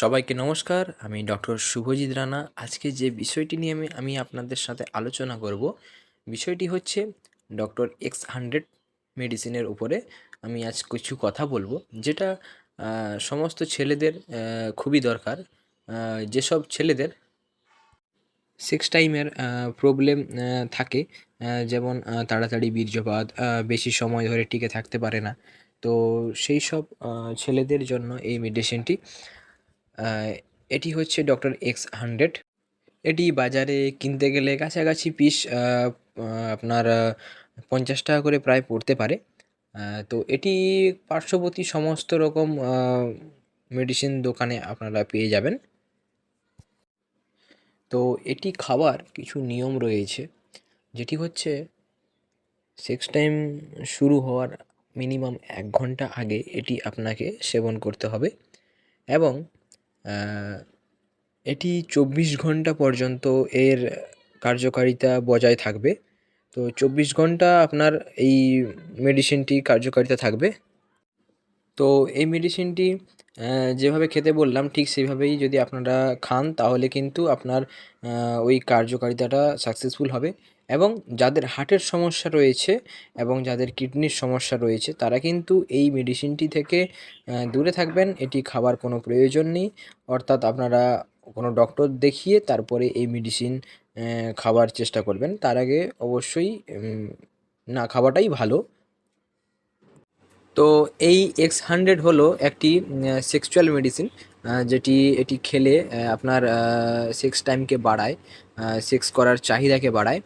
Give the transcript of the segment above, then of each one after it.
সবাইকে নমস্কার, আমি ডক্টর শুভজিৎ রানা। আজকে যে বিষয়টি নিয়ে আমি আমি আপনাদের সাথে আলোচনা করব, বিষয়টি হচ্ছে ডক্টর এক্স হান্ড্রেড মেডিসিনের উপরে আমি আজ কিছু কথা বলব, যেটা সমস্ত ছেলেদের খুবই দরকার। যেসব ছেলেদের সেক্স টাইমের প্রবলেম থাকে যেমন তাড়াতাড়ি বীর্যপাত বেশি সময় ধরে টিকে থাকতে পারে না। তো সেই সব ছেলেদের জন্য এই মেডিসিনটি এটি হচ্ছে ডক্টর এক্স হান্ড্রেড। এটি বাজারে কিনতে গেলে কাছাকাছি পিস আপনার পঞ্চাশ টাকা করে প্রায় পড়তে পারে। তো এটি পার্শ্ববর্তী সমস্ত রকম মেডিসিন দোকানে আপনারা পেয়ে যাবেন। তো এটি খাওয়ার কিছু নিয়ম রয়েছে, যেটি হচ্ছে সেক্স টাইম শুরু হওয়ার মিনিমাম এক ঘণ্টা আগে এটি আপনাকে সেবন করতে হবে এবং এটি চব্বিশ ঘণ্টা পর্যন্ত এর কার্যকারিতা বজায় থাকবে। তো চব্বিশ ঘণ্টা আপনার এই মেডিসিনটি কার্যকারিতা থাকবে। তো এই মেডিসিনটি যেভাবে খেতে বললাম, ঠিক সেভাবেই যদি আপনারা খান, তাহলে কিন্তু আপনার ওই কার্যকারিতাটা সাকসেসফুল হবে। এবং যাদের হার্টের সমস্যা রয়েছে এবং যাদের কিডনির সমস্যা রয়েছে, তারা কিন্তু এই মেডিসিনটি থেকে দূরে থাকবেন। এটি খাবার কোনো প্রয়োজন নেই। অর্থাৎ আপনারা কোনো ডক্টর দেখিয়ে তারপরে এই মেডিসিন খাবার চেষ্টা করবেন। তার আগে অবশ্যই না খাওয়াটাই ভালো। তো এই এক্স হান্ড্রেড হলো একটি সেক্সুয়াল মেডিসিন যেটি, এটি খেলে আপনার সেক্স টাইমকে বাড়ায় সেক্স করার চাহিদাকে বাড়ায়।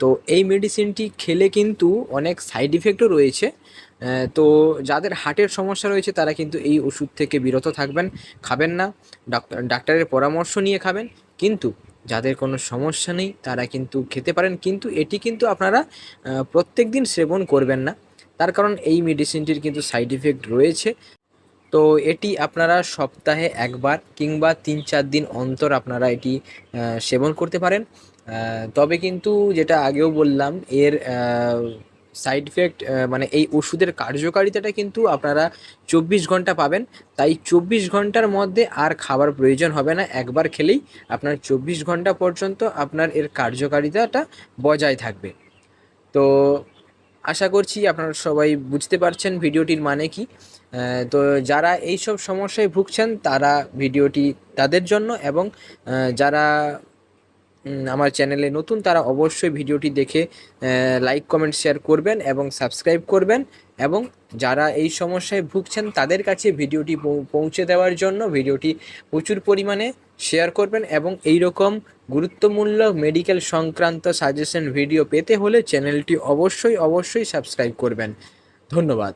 তো এই মেডিসিনটি খেলে কিন্তু অনেক সাইড ইফেক্টও রয়েছে। আহ, তো যাদের হার্টের সমস্যা রয়েছে তারা কিন্তু এই ওষুধ থেকে বিরত থাকবেন খাবেন না। ডাক্তার ডাক্তারের পরামর্শ নিয়ে খাবেন। কিন্তু যাদের কোনো সমস্যা নেই তারা কিন্তু খেতে পারেন। কিন্তু এটি কিন্তু আপনারা প্রত্যেক দিন সেবন করবেন না। তার কারণ এই মেডিসিনটির কিন্তু সাইড ইফেক্ট রয়েছে। তো এটি আপনারা সপ্তাহে একবার কিংবা তিন চার দিন অন্তর আপনারা এটি সেবন করতে পারেন। তবে কিন্তু যেটা আগেও বললাম, এর সাইড ইফেক্ট মানে এই ওষুধের কার্যকারিতাটা কিন্তু আপনারা চব্বিশ ঘণ্টা পাবেন। তাই চব্বিশ ঘণ্টার মধ্যে আর খাবার প্রয়োজন হবে না। একবার খেলেই আপনার চব্বিশ ঘণ্টা পর্যন্ত আপনার এর কার্যকারিতাটা বজায় থাকবে। তো আশা করছি আপনারা সবাই বুঝতে পারছেন ভিডিওটির মানে কি। তো যারা এই সব সমস্যায় ভুগছেন, তারা ভিডিওটি তাদের জন্য এবং যারা আমার চ্যানেলে নতুন, তারা অবশ্যই ভিডিওটি দেখে লাইক কমেন্ট শেয়ার করবেন এবং সাবস্ক্রাইব করবেন এবং যারা এই সমস্যায় ভুগছেন, তাদের কাছে ভিডিওটি পৌঁছে দেওয়ার জন্য ভিডিওটি প্রচুর পরিমাণে শেয়ার করবেন এবং এই রকম গুরুত্বমূল্য মেডিকেল সংক্রান্ত সাজেশন ভিডিও পেতে হলে চ্যানেলটি অবশ্যই অবশ্যই সাবস্ক্রাইব করবেন। ধন্যবাদ।